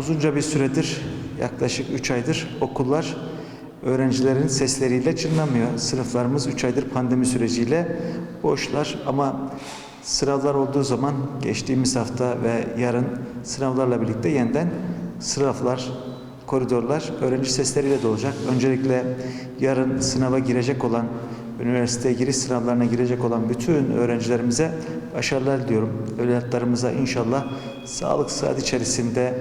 Uzunca bir süredir, yaklaşık 3 aydır okullar öğrencilerin sesleriyle çınlamıyor. Sınıflarımız 3 aydır pandemi süreciyle boşlar ama sınavlar olduğu zaman geçtiğimiz hafta ve yarın sınavlarla birlikte yeniden sınavlar, koridorlar öğrenci sesleriyle dolacak. Öncelikle yarın sınava girecek olan, üniversiteye giriş sınavlarına girecek olan bütün öğrencilerimize başarılar diliyorum. Evlatlarımıza inşallah sağlık saat içerisinde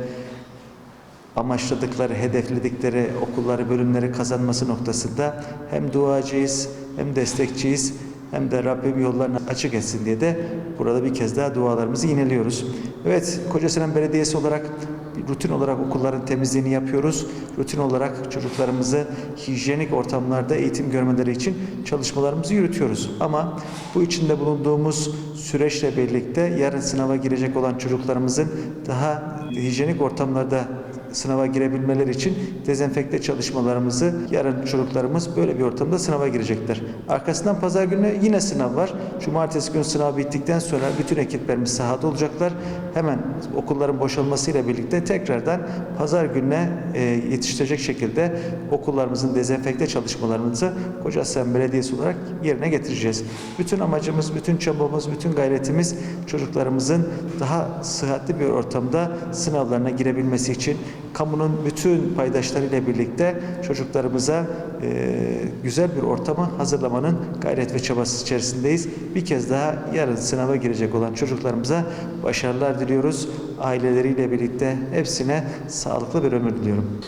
amaçladıkları, hedefledikleri okulları, bölümleri kazanması noktasında hem duacıyız, hem destekçiyiz, hem de Rabbim yollarını açık etsin diye de burada bir kez daha dualarımızı yineliyoruz. Evet, Kocasinan Belediyesi olarak rutin olarak okulların temizliğini yapıyoruz. Rutin olarak çocuklarımızı hijyenik ortamlarda eğitim görmeleri için çalışmalarımızı yürütüyoruz. Ama bu içinde bulunduğumuz süreçle birlikte yarın sınava girecek olan çocuklarımızın daha hijyenik ortamlarda sınava girebilmeleri için dezenfekte çalışmalarımızı yarın çocuklarımız böyle bir ortamda sınava girecekler. Arkasından pazar günü yine sınav var. Cumartesi günü sınav bittikten sonra bütün ekiplerimiz sahada olacaklar. Hemen okulların boşalmasıyla birlikte tekrardan pazar gününe e, yetiştirecek şekilde okullarımızın dezenfekte çalışmalarımızı Kocaeli Belediyesi olarak yerine getireceğiz. Bütün amacımız, bütün çabamız, bütün gayretimiz çocuklarımızın daha sıhhatli bir ortamda sınavlarına girebilmesi için kamunun bütün paydaşlarıyla birlikte çocuklarımıza e, güzel bir ortamı hazırlamanın gayret ve çabası içerisindeyiz. Bir kez daha yarın sınava girecek olan çocuklarımıza başarılar diliyoruz. Aileleriyle birlikte hepsine sağlıklı bir ömür diliyorum.